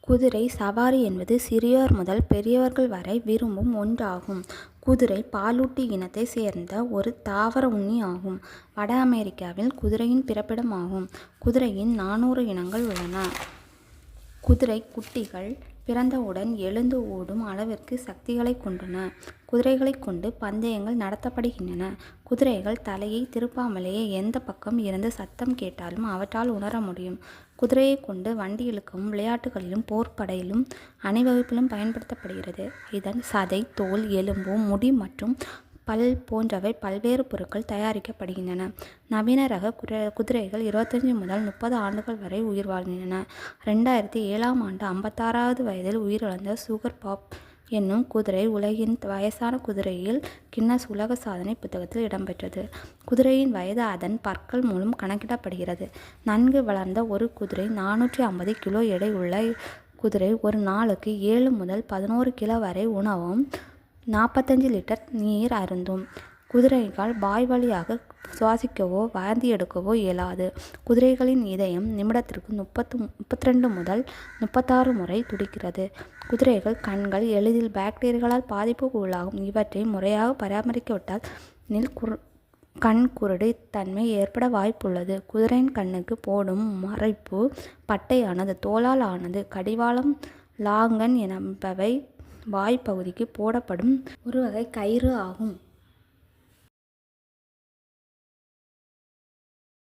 குதிரை சவாரி என்பது சிறியோர் முதல் பெரியவர்கள் வரை விரும்பும் ஒன்றாகும். குதிரை பாலூட்டி இனத்தை சேர்ந்த ஒரு தாவர உண்ணி ஆகும். வட அமெரிக்காவில் குதிரையின் பிறப்பிடமாகும். குதிரையின் நானூறு இனங்கள் உள்ளன. குதிரை குட்டிகள் பிறந்தவுடன் எழுந்து ஓடும் அளவிற்கு சக்திகளைக் கொண்டன குதிரைகளைக் கொண்டு பந்தயங்கள் நடத்தப்படுகின்றன. குதிரைகள் தலையை திருப்பாமலேயே எந்த பக்கம் இருந்து சத்தம் கேட்டாலும் அவற்றால் உணர முடியும். குதிரையை கொண்டு வண்டி இழுக்கவும் விளையாட்டுகளிலும் போர்ப்படையிலும் அணிவகுப்பிலும் பயன்படுத்தப்படுகிறது. இதன் சதை தோல் எலும்பு முடி மற்றும் பல் போன்றவை பல்வேறு பொருட்கள் தயாரிக்கப்படுகின்றன. நவீன ரக குதிரைகள் இருபத்தஞ்சு முதல் முப்பது ஆண்டுகள் வரை உயிர் வாழ்கின்றன. ரெண்டாயிரத்தி ஏழாம் ஆண்டு ஐம்பத்தாறாவது வயதில் உயிரிழந்த சுகர் பாப் என்னும் குதிரை உலகின் வயசான குதிரையில் கின்னஸ் உலக சாதனை புத்தகத்தில் இடம்பெற்றது. குதிரையின் வயது அதன் பற்கள் மூலம் கணக்கிடப்படுகிறது. நன்கு வளர்ந்த ஒரு குதிரை நானூற்றி ஐம்பது கிலோ எடை உள்ள குதிரை ஒரு நாளுக்கு ஏழு முதல் பதினோரு கிலோ வரை உணவும் நாற்பத்தஞ்சு லிட்டர் நீர் அருந்தும். குதிரைகள் வாய் வழியாக சுவாசிக்கவோ வாந்தி எடுக்கவோ இயலாது. குதிரைகளின் இதயம் நிமிடத்திற்கு முப்பத்து முப்பத்திரண்டு முதல் முப்பத்தாறு முறை துடிக்கிறது. குதிரைகள் கண்கள் எளிதில் பாக்டீரியர்களால் பாதிப்புக்கு உள்ளாகும். இவற்றை முறையாக பராமரிக்கவிட்டால் நில்குரு கண்குருடி தன்மை ஏற்பட வாய்ப்புள்ளது. குதிரையின் கண்ணுக்கு போடும் மறைப்பு பட்டையானது தோலால் ஆனது. கடிவாளம் லாங்கன் என்பவை வாய்ப்பகுதிக்கு பகுதிக்கு போடப்படும் ஒருவகை கயிறு ஆகும்.